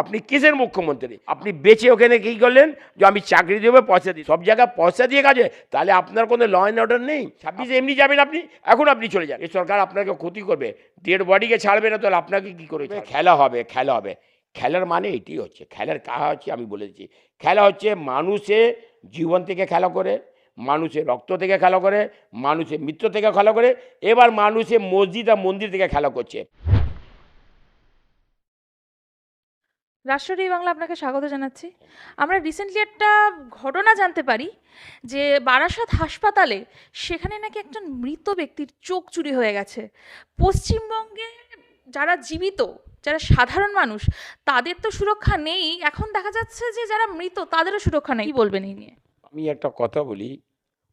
আপনি কিসের মুখ্যমন্ত্রী? আপনি বেঁচে ওখানে কী করলেন? যে আমি চাকরি দেবো, পয়সা দিই সব জায়গায় পয়সা দিয়ে কাজে তাহলে আপনার কোনো ল অ্যান্ড অর্ডার নেই? ছাব্বিশে এমনি যাবেন আপনি, এখন আপনি চলে যান। এই সরকার আপনাকে ক্ষতি করবে। ডেড বডিকে ছাড়বে না, তাহলে আপনাকে কী করে খেলা হবে খেলা হবে। খেলার মানে এটি হচ্ছে, খেলার কাহা হচ্ছে আমি বলে দিচ্ছি। খেলা হচ্ছে মানুষে জীবন থেকে খেলা করে মানুষের রক্ত থেকে খেলা করে মানুষের মৃত্যু থেকে খেলা করে, এবার মানুষে মসজিদ আর মন্দির থেকে খেলা করছে। রাষ্ট্রীয় বাংলা আপনাকে স্বাগত জানাচ্ছি। আমরা রিসেন্টলি একটা ঘটনা জানতে পারি যে বারাসাত হাসপাতালে সেখানে নাকি একজন মৃত ব্যক্তির চোখ চুরি হয়ে গেছে। পশ্চিমবঙ্গে যারা জীবিত, যারা সাধারণ মানুষ, তাদের তো সুরক্ষা নেই। এখন দেখা যাচ্ছে যে যারা মৃত, তাদেরও সুরক্ষা নেই। বলবেন এই নিয়ে? আমি একটা কথা বলি,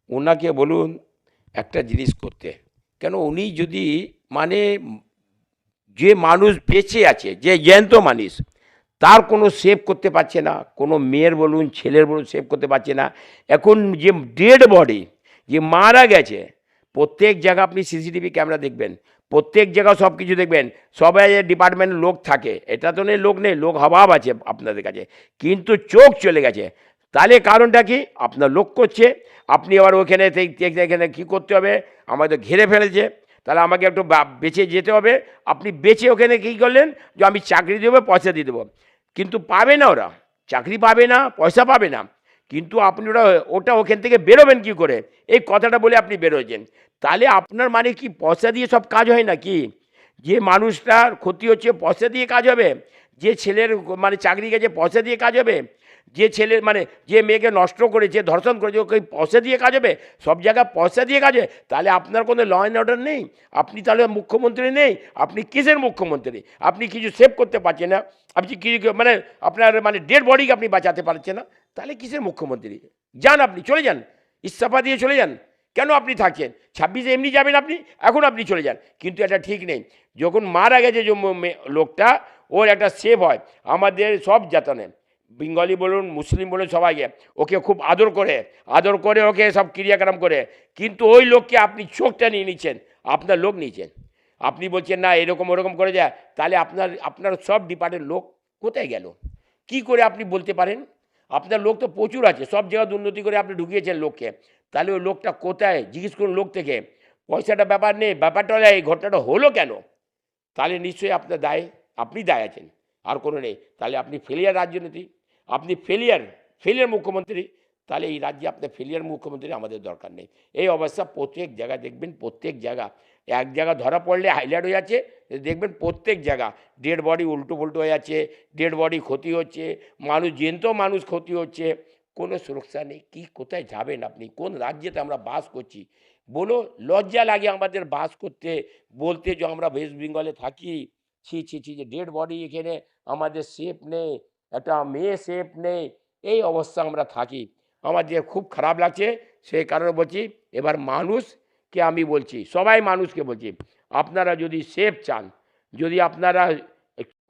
ওনাকে বলুন একটা জিনিস করতে। কেন উনি যদি মানে যে মানুষ বেঁচে আছে, যে জ্যান্ত মানুষ তার কোনো সেভ করতে পারছে না, কোনো মেয়ের বলুন, ছেলের বলুন সেভ করতে পারছে না। এখন যে ডেড বডি যে মারা গেছে, প্রত্যেক জায়গা আপনি সিসিটিভি ক্যামেরা দেখবেন, প্রত্যেক জায়গা সব কিছু দেখবেন, সবাই ডিপার্টমেন্টের লোক থাকে, এটা তো নেই, লোক নেই, লোক অভাব আছে আপনাদের কাছে, কিন্তু চোখ চলে গেছে। তাহলে কারণটা কি? আপনার লোক করছে, আপনি আবার ওখানে এখানে কী করতে হবে? আমাদের ঘিরে ফেলেছে, তাহলে আমাকে একটু বেঁচে যেতে হবে। আপনি বেঁচে ওখানে কী করলেন? যে আমি চাকরি দেবো, পয়সা দিয়ে দেবো। কিন্তু পাবে না ওরা। চাকরি পাবে না, পয়সা পাবে না। কিন্তু আপনি ওরা, ওটা ওখান থেকে বেরোবেন কি করে? এই কথাটা বলে আপনি বেরোয়েছেন। তাহলে আপনার মানে কি, পয়সা দিয়ে সব কাজ হয় না কি যে মানুষটার ক্ষতি হচ্ছে, পয়সা দিয়ে কাজ হবে। যে ছেলের মানে চাকরি গেছে, পয়সা দিয়ে কাজ হবে। যে ছেলে মানে যে মেয়েকে নষ্ট করেছে ধর্ষণ করেছে ওকে পয়সা দিয়ে কাজ হবে, সব জায়গায় পয়সা দিয়ে কাজ হবে, তাহলে আপনার কোনো ল অ্যান্ড অর্ডার নেই। আপনি তাহলে মুখ্যমন্ত্রী নেই। আপনি কিসের মুখ্যমন্ত্রী? আপনি কিছু সেভ করতে পারছেন না। আপনি কি মানে আপনার মানে ডেড বডিকে আপনি বাঁচাতে পারছেন না। তাহলে কিসের মুখ্যমন্ত্রী? যান আপনি, চলে যান। ইস্তফা দিয়ে চলে যান। কেন আপনি থাকছেন? ছাব্বিশে এমনি যাবেন আপনি? এখন আপনি চলে যান। কিন্তু এটা ঠিক নেই। যখন মারা গেছে যে লোকটা, ওর একটা সেভ হয়। আমাদের সব জাতনে বেঙ্গলি বলুন, মুসলিম বলুন, সবাইকে, ওকে খুব আদর করে আদর করে ওকে সব ক্রিয়াকর্ম করে। কিন্তু ওই লোককে আপনি চোখটা নিয়ে নিচ্ছেন, আপনার লোক নিয়েছেন। আপনি বলছেন, না, এরকম ওরকম করে যায় তাহলে আপনার আপনার সব ডিপার্টের লোক কোথায় গেল? কি করে আপনি বলতে পারেন? আপনার লোক তো প্রচুর আছে, সব জায়গায় দুর্নীতি করে আপনি ঢুকিয়েছেন লোককে। তাহলে ওই লোকটা কোথায়? জিজ্ঞেস করুন লোক থেকে। পয়সাটা ব্যাপার নেই, ব্যাপারটা এই ঘটনাটা হলো কেন? তাহলে নিশ্চয়ই আপনার দায়, আপনি দায় আছেন, আর কোনো নেই। তাহলে আপনি ফেলিয়ার রাজনীতি আপনি ফেলিয়ার ফেলিয়ার মুখ্যমন্ত্রী, তাহলে এই রাজ্যে আপনার ফেলিয়ার মুখ্যমন্ত্রী আমাদের দরকার নেই। এই অবস্থা প্রত্যেক জায়গায় দেখবেন, প্রত্যেক জায়গা। এক জায়গা ধরা পড়লে হাইলাইট হয়ে যাচ্ছে, দেখবেন প্রত্যেক জায়গা। ডেড বডি উল্টো পুল্টো হয়ে যাচ্ছে ডেড বডি ক্ষতি হচ্ছে, মানুষ, জেন্ত মানুষ ক্ষতি হচ্ছে। কোনো সুরক্ষা নেই, কি কোথায় যাবেন আপনি? কোন রাজ্যেতে আমরা বাস করছি? বলো, লজ্জা লাগে আমাদের বাস করতে, বলতে যে আমরা ওয়েস্ট বেঙ্গলে থাকি। ছি ছি ছি, যে ডেড বডি এখানে আমাদের সেফ নেই। একটা মেয়ে সেফ নেই এই অবস্থা আমরা থাকি। আমার যে খুব খারাপ লাগছে, সেই কারণে বলছি, এবার মানুষকে আমি বলছি, সবাই মানুষকে বলছি, আপনারা যদি সেফ চান, যদি আপনারা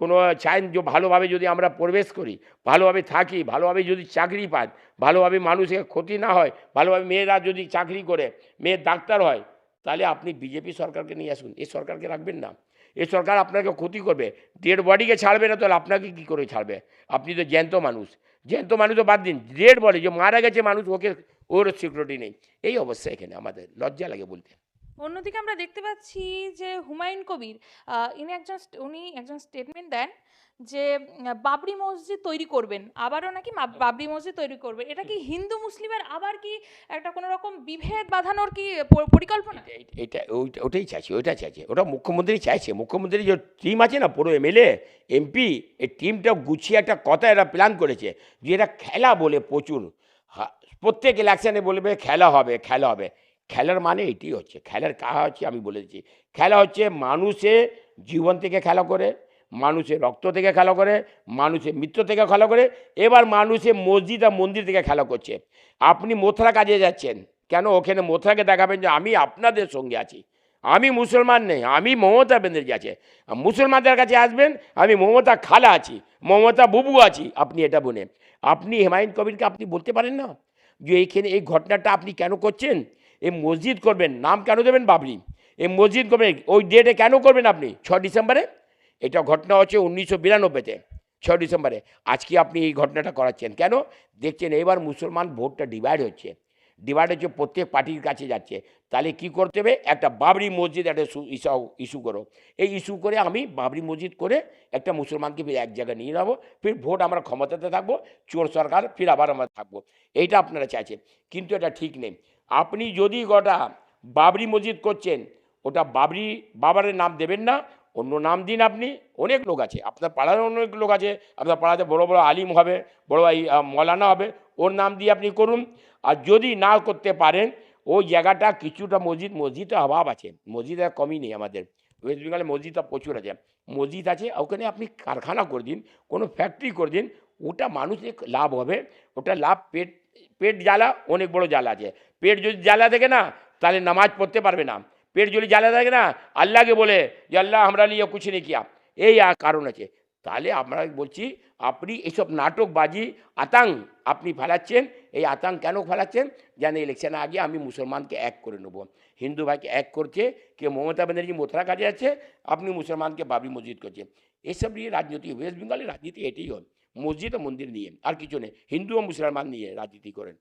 কোনো চান যে ভালোভাবে যদি আমরা প্রবেশ করি, ভালোভাবে থাকি, ভালোভাবে যদি চাকরি পান, ভালোভাবে মানুষের ক্ষতি না হয়, ভালোভাবে মেয়েরা যদি চাকরি করে মেয়ের ডাক্তার হয়, তাহলে আপনি বিজেপি সরকারকে নিয়ে আসুন। এই সরকারকে রাখবেন না। এই সরকার আপনাকে ক্ষতি করবে। ডেড বডিকে ছাড়বে না তাহলে আপনাকে কী করে ছাড়বে? আপনি তো জ্যান্ত মানুষ। জ্যান্ত মানুষ তো বাদ দিন। ডেড বডি যে মারা গেছে মানুষ, ওকে, ওর সিকিউরিটি নেই। এই অবস্থা এখানে আমাদের। লজ্জা লাগে বলতে। অন্যদিকে আমরা দেখতে পাচ্ছি যে হুমায়ুন কবির ইনি একজন উনি একজন স্টেটমেন্ট দেন যে বাবরি মসজিদ তৈরি করবেন, আবারও নাকি বাবরি মসজিদ তৈরি করবেন এটা কি হিন্দু মুসলিমের আবার কি একটা কোনো রকম বিভেদ বাঁধানোর কি পরিকল্পনা? এটা- ওটাই চাইছে, ওইটা চাইছে, ওটা মুখ্যমন্ত্রী চাইছে মুখ্যমন্ত্রী যে টিম আছে না, পুরো এমএলএ এমপি এই টিমটা গুছিয়ে একটা কথা এরা প্ল্যান করেছে যে এটা খেলা বলে প্রচুর প্রত্যেক ইলেকশনে বলবে খেলা হবে খেলা হবে। খেলার মানে এটি হচ্ছে, খেলার কাহা হচ্ছে আমি বলে দিচ্ছি। খেলা হচ্ছে মানুষে জীবন থেকে খেলা করে মানুষের রক্ত থেকে খেলা করে মানুষের মৃত্যু থেকে খেলা করে, এবার মানুষে মসজিদ আর মন্দির থেকে খেলা করছে। আপনি মথুরা কাজে যাচ্ছেন, কেন ওখানে মথুরাকে দেখাবেন যে আমি আপনাদের সঙ্গে আছি? আমি মুসলমান নেই, আমি মমতা ব্যানার্জি আছে। মুসলমানদের কাছে আসবেন, আমি মমতা খালা আছি, মমতা বুবু আছি, আপনি এটা বলে আপনি হেমায়ুন কবিরকে আপনি বলতে পারেন না? যে এইখানে এই ঘটনাটা আপনি কেন করছেন? এই মসজিদ করবেন, নাম কেন দেবেন বাবরি? এই মসজিদ করবেন, ওই ডেটে কেন করবেন আপনি? ছ ডিসেম্বরে? এটা ঘটনা হচ্ছে উনিশশো বিরানব্বইতে, ছয় ডিসেম্বরে। আজকে আপনি এই ঘটনাটা করাচ্ছেন। কেন? দেখছেন এবার মুসলমান ভোটটা ডিভাইড হচ্ছে। ডিভাইড হচ্ছে প্রত্যেক পার্টির কাছে যাচ্ছে। তাহলে কি করতে হবে? একটা বাবরি মসজিদ একটা ইস্যু করো। এই ইস্যু করে আমি বাবরি মসজিদ করে একটা মুসলমানকে ফির এক জায়গায় নিয়ে যাব। ফির ভোট আমরা ক্ষমতাতে থাকব, চোর সরকার ফির আবার আমরা থাকব। এইটা আপনারা চাইছেন। কিন্তু এটা ঠিক নেই। আপনি যদি গোটা বাবরি মসজিদ করছেন, ওটা বাবরি বাবারের নাম দেবেন না, অন্য নাম দিন আপনি। অনেক লোক আছে, আপনার পাড়ার অনেক লোক আছে, আপনার পাড়াতে বড় বড় আলিম হবে, বড় মৌলানা হবে, ওর নাম দিয়ে আপনি করুন। আর যদি না করতে পারেন ওই জায়গাটা কিছুটা মসজিদ, মসজিদে অভাব আছে মসজিদের কমই নেই আমাদের। ওয়েস্ট বেঙ্গলে মসজিদটা প্রচুর আছে, মসজিদ আছে, ওখানে আপনি কারখানা করে দিন, কোনো ফ্যাক্টরি করে দিন, ওটা মানুষের লাভ হবে, ওটা লাভ পেট পেট জ্বালা, অনেক বড় জ্বালা আছে। পেট যদি জ্বালা থাকে না, তাহলে নামাজ পড়তে পারবে না। পেট যদি জ্বালা থাকে না, আল্লাহকে বলে যে, আল্লাহ, আমরা নিয়ে কুছ নেই কিয়া? এই কারণ আছে। তাহলে আমরা বলছি, আপনি এইসব নাটকবাজি আতাং আপনি ফেলাচ্ছেন। এই আতাং কেন ফেলাচ্ছেন? যেন ইলেকশনের আগে আমি মুসলমানকে এক করে নেব। হিন্দু ভাইকে এক করছে, কে মমতা ব্যানার্জি মথুরা কাজে আছে আপনি মুসলমানকে বাবরি মসজিদ করছে এসব নিয়ে রাজনীতি ওয়েস্ট বেঙ্গলের রাজনীতি এটাই হয়। মসজিদ ও মন্দির নিয়ে। আর কিছু নেই। হিন্দু ও মুসলমান নিয়ে রাজনীতি করেন।